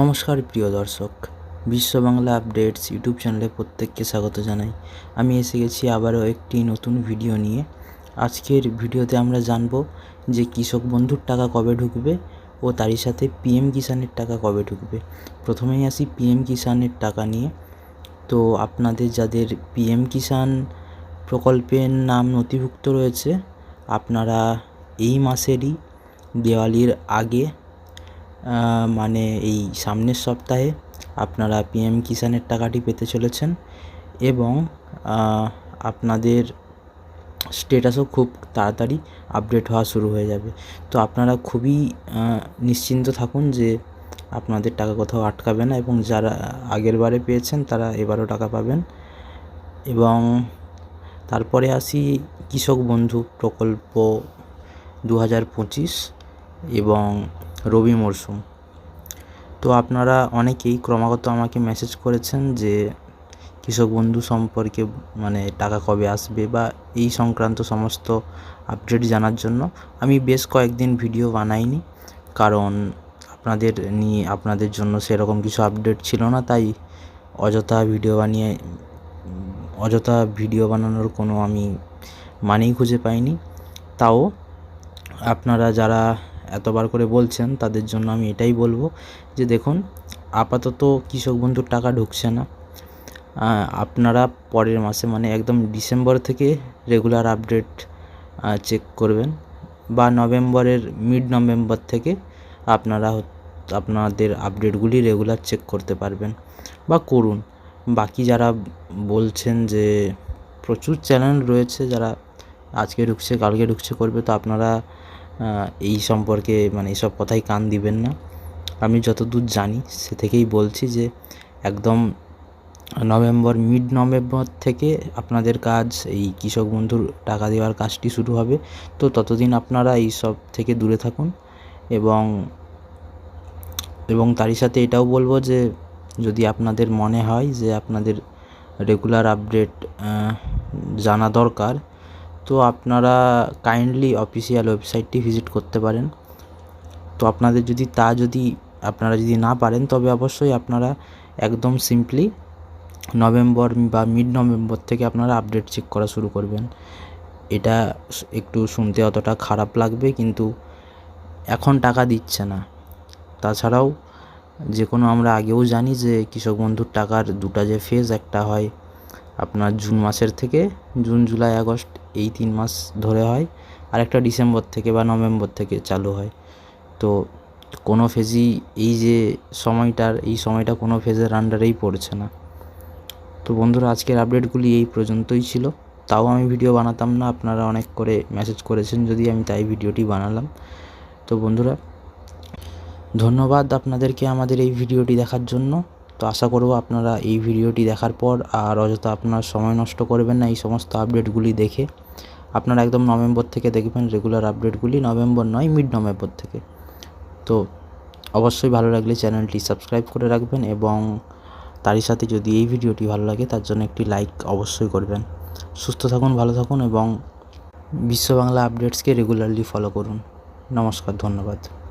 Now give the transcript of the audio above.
নমস্কার প্রিয় দর্শক, বিশ্ব বাংলা আপডেটস ইউটিউব চ্যানেলে প্রত্যেককে স্বাগত জানাই। আমি এসে গেছি আবারও একটি নতুন ভিডিও নিয়ে। আজকের ভিডিওতে আমরা জানব যে কৃষক বন্ধুর টাকা কবে ঢুকবে ও তারই সাথে পিএম কিষানের টাকা কবে ঢুকবে। প্রথমেই আসি পিএম কিষানের টাকা নিয়ে। তো আপনাদের যাদের পিএম কিষান প্রকল্পের নাম নথিভুক্ত রয়েছে, আপনারা এই মাসেরই দেওয়ালির আগে মানে এই সামনের সপ্তাহে আপনারা পিএম কিষানের টাকাটি পেতে চলেছেন এবং আপনাদের স্টেটাসও খুব তাড়াতাড়ি আপডেট হওয়া শুরু হয়ে যাবে। তো আপনারা খুবই নিশ্চিন্ত থাকুন যে আপনাদের টাকা কোথাও আটকাবে না এবং যারা আগের বারে পেয়েছেন তারা এবারও টাকা পাবেন। এবং তারপরে আসি কৃষক বন্ধু প্রকল্প দু হাজার পঁচিশ এবং রবি মরশুম তো আপনারা অনেকেই ক্রমাগত আমাকে মেসেজ করেছেন যে, কৃষক বন্ধু সম্পর্কে মানে টাকা কবে আসবে বা এই সংক্রান্ত সমস্ত আপডেট জানার জন্য আমি বেশ কয়েকদিন ভিডিও বানাইনি। কারণ আপনাদের নিয়ে, আপনাদের জন্য সেরকম কিছু আপডেট ছিল না, তাই অযথা ভিডিও বানিয়ে, অযথা ভিডিও বানানোর কোনো আমি মানেই খুঁজে পাইনি। তাও আপনারা যারা এতবার করে বলছেন, তাদের জন্য আমি এটাই বলব যে দেখুন, আপাতত কৃষক বন্ধুর টাকা ঢুকছে না। আপনারা পরের মাসে মানে একদম ডিসেম্বর থেকে রেগুলার আপডেট চেক করবেন বা নভেম্বরের মিড নভেম্বর থেকে আপনারা আপনাদের আপডেটগুলি রেগুলার চেক করতে পারবেন বা করুন। বাকি যারা বলছেন যে প্রচুর চ্যানেল রয়েছে, যারা আজকে ঢুকছে, কালকে ঢুকছে করবে, তো আপনারা এই সম্পর্কে মানে এইসব কথাই কান দিবেন না। আমি যতদূর জানি, সে থেকেই বলছি যে, একদম নভেম্বর মিড নভেম্বর থেকে আপনাদের কাজ, এই কৃষক বন্ধুর টাকা দেওয়ার কাজটি শুরু হবে। তো ততদিন আপনারা এই সব থেকে দূরে থাকুন এবং এবং তারই সাথে এটাও বলব যে, যদি আপনাদের মনে হয় যে আপনাদের রেগুলার আপডেট জানা দরকার তো আপনারা কাইন্ডলি অফিসিয়াল ওয়েবসাইটটি ভিজিট করতে পারেন। তো আপনাদের যদি তা যদি আপনারা যদি না পারেন, তবে অবশ্যই আপনারা একদম সিম্পলি নভেম্বর বা মিড নভেম্বর থেকে আপনারা আপডেট চেক করা শুরু করবেন। এটা একটু শুনতে অতটা খারাপ লাগবে, কিন্তু এখন টাকা দিচ্ছে না। তাছাড়াও যে কোনো আমরা আগেও জানি যে কৃষক বন্ধুর টাকার দুটা যে ফেজ একটা হয় আপনার জুন মাসের থেকে জুন, জুলাই, আগস্ট এই তিন মাস ধরে হয়। আর একটা ডিসেম্বর থেকে বা নভেম্বর থেকে চালু হয়। তো কোনো ফেজই এই যে সময়টার, এই সময়টা কোনো ফেজের আন্ডারেই পড়ছে না। তো বন্ধুরা, আজকের আপডেটগুলি এই পর্যন্তই ছিল। তাও আমি ভিডিও বানাতাম না, আপনারা অনেক করে মেসেজ করেছেন যদি আমি তাই ভিডিওটি বানালাম। তো বন্ধুরা, ধন্যবাদ আপনাদেরকে আমাদের এই ভিডিওটি দেখার জন্য। তো আশা করব আপনারা এই ভিডিওটি দেখার পর আর অযথা আপনার সময় নষ্ট করবেন না এই সমস্ত আপডেটগুলি দেখে। আপনারা একদম নভেম্বর থেকে দেখবেন রেগুলার আপডেটগুলি, নভেম্বর নয় মিড নভেম্বর থেকে। তো অবশ্যই ভালো লাগলে চ্যানেলটি সাবস্ক্রাইব করে রাখবেন এবং তারই সাথে যদি এই ভিডিওটি ভালো লাগে তার জন্য একটি লাইক অবশ্যই করবেন। সুস্থ থাকুন, ভালো থাকুন এবং বিশ্ব বাংলা আপডেটসকে রেগুলারলি ফলো করুন। নমস্কার, ধন্যবাদ।